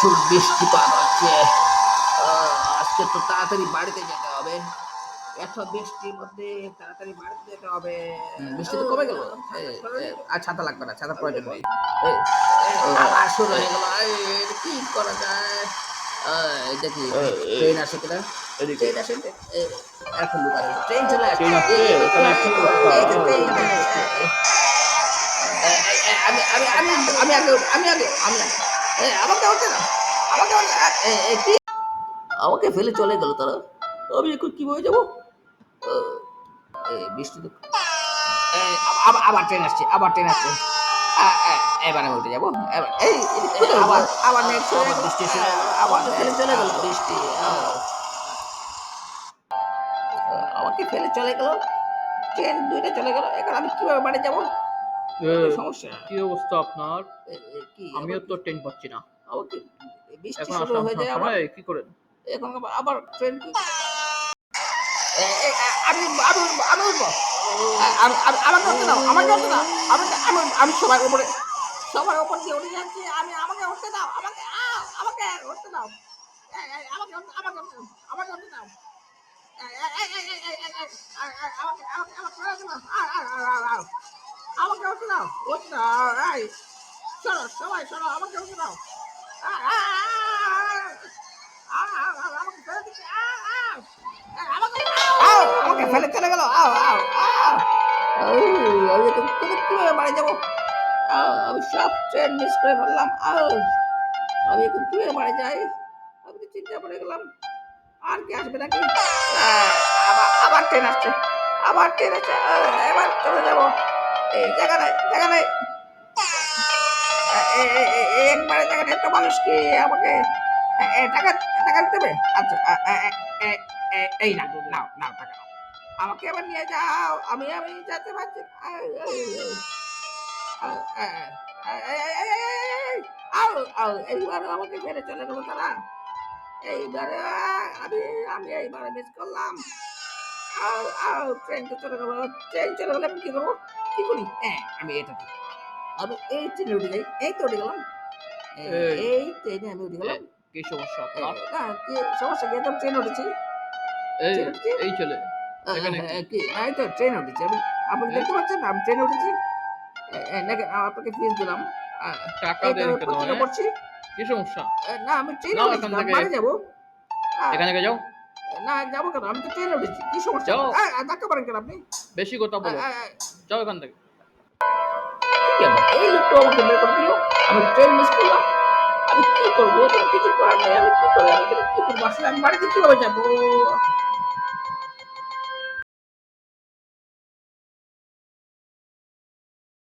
প্রচুর বৃষ্টিপাত হচ্ছে আজকে তো তাড়াতাড়ি বাড়িতে যেতে হবে এত বৃষ্টির মধ্যে তাড়াতাড়ি বাড়িতে যেতে হবে বৃষ্টি তো কমে গেল আর ছাতা লাগবে না ছাতা প্রয়োজন নেই আবার শুরু হয়ে গেল কি করা যায় দেখি ট্রেন আসে কিনা ট্রেন আসে এখন ট্রেন চলে আসছে আমি আমি আমি আমি আগে আমি আগে আমি আগে আমাকে দাও আমাকে কি? আমাকে ফেলে চলে গেল তারা। আমি এখন কীভাবে যাব? আহ, এই বৃষ্টি তো আবার- আবার আবার ট্রেন আসছে আবার ট্রেন আসছে। এবার আমি উঠে যাব। এবার এই আবার আবার নেক্সট বৃষ্টি আবার ফেলে চলে গেল বৃষ্টি। আমাকে ফেলে চলে গেল। ট্রেন দুইটা চলে গেল। এখন আমি কীভাবে বাড়ি যাব? কি অবস্থা আপনার আমিও তো ট্রেন পাচ্ছি না কি করেন এখন আবার ট্রেন আমি আমি আমি উঠবো আমার করতে দাও আমার করতে দাও আমি আমি আমি সবার উপরে সবার উপর দিয়ে উঠে যাচ্ছি আমি আমাকে উঠতে দাও আমাকে আমাকে উঠতে দাও আমাকে আমাকে আমাকে উঠতে দাও আমাকে আমাকে আমাকে আমাকে আমাকে উঠে দাও উঠে দাও এই সরো সবাই সরো আমাকে উঠে দাও আমাকে ফেলে চলে গেল, আও আও আমি তো কীভাবে বাড়ি যাব? আমি সব ট্রেন মিস করে ফেললাম, আও। আমি এখন কীভাবে বাড়ি যাই? আমি চিন্তা পড়ে গেলাম। আর কি আসবে নাকি? আবার ট্রেন আসছে, আবার ট্রেন আছে এবার চলে যাব। জায়গা নাই, জায়গা একবারে জায়গা নাই। তো আমাকে টাকা টাকা দিতে হবে? আচ্ছা এই নাও নাও টাকা আমাকে নিয়ে যাও। আমি আমি যেতে পারছি আও আও, এইবার আমাকে ফেরে চলে যাব তারা। এইবারে আমি আমি এইবারে মিস করলাম। আউ, আউ, ট্রেন তো চলে গেল ট্রেন চলে গেলে আমি কি করব? কি করি? হ্যাঁ আমি এটা দিই আমি এই ট্রেনে উঠে যাই এই তো উঠে গেলাম। এই- ট্রেনে আমি উঠে গেলাম। কি সমস্যা? আপনার না কি সমস্যা কি? একদম ট্রেন উঠেছি। এই এখানে হ্যাঁ, কি? এই তো ট্রেন উঠেছি। আমি আপনি? দেখতে পাচ্ছেন? আমি ট্রেনে উঠেছি। নাকি আপনাকে ফিস দিলাম। টাকা দেন কেন? হ্যাঁ? কি সমস্যা? না আমি ট্রেনে উঠেছি। বাড়ি যাব। এখান যাও। না যাব কেন? আমি তো ট্রেনে উঠেছি। কি সমস্যা? যাও। ধাক্কা পারেন কেন আপনি? বেশি কথা বলো। যাও এখান থেকে। কি? এই লোকটা আমাকে বের করে দিল। আমি ট্রেন মিস করলাম। আমি কি করব? তো কিছু করার নেই। আমি কি করব? আমি এখানে কি করব? আসলে আমি বাড়িতে কীভাবে যাব?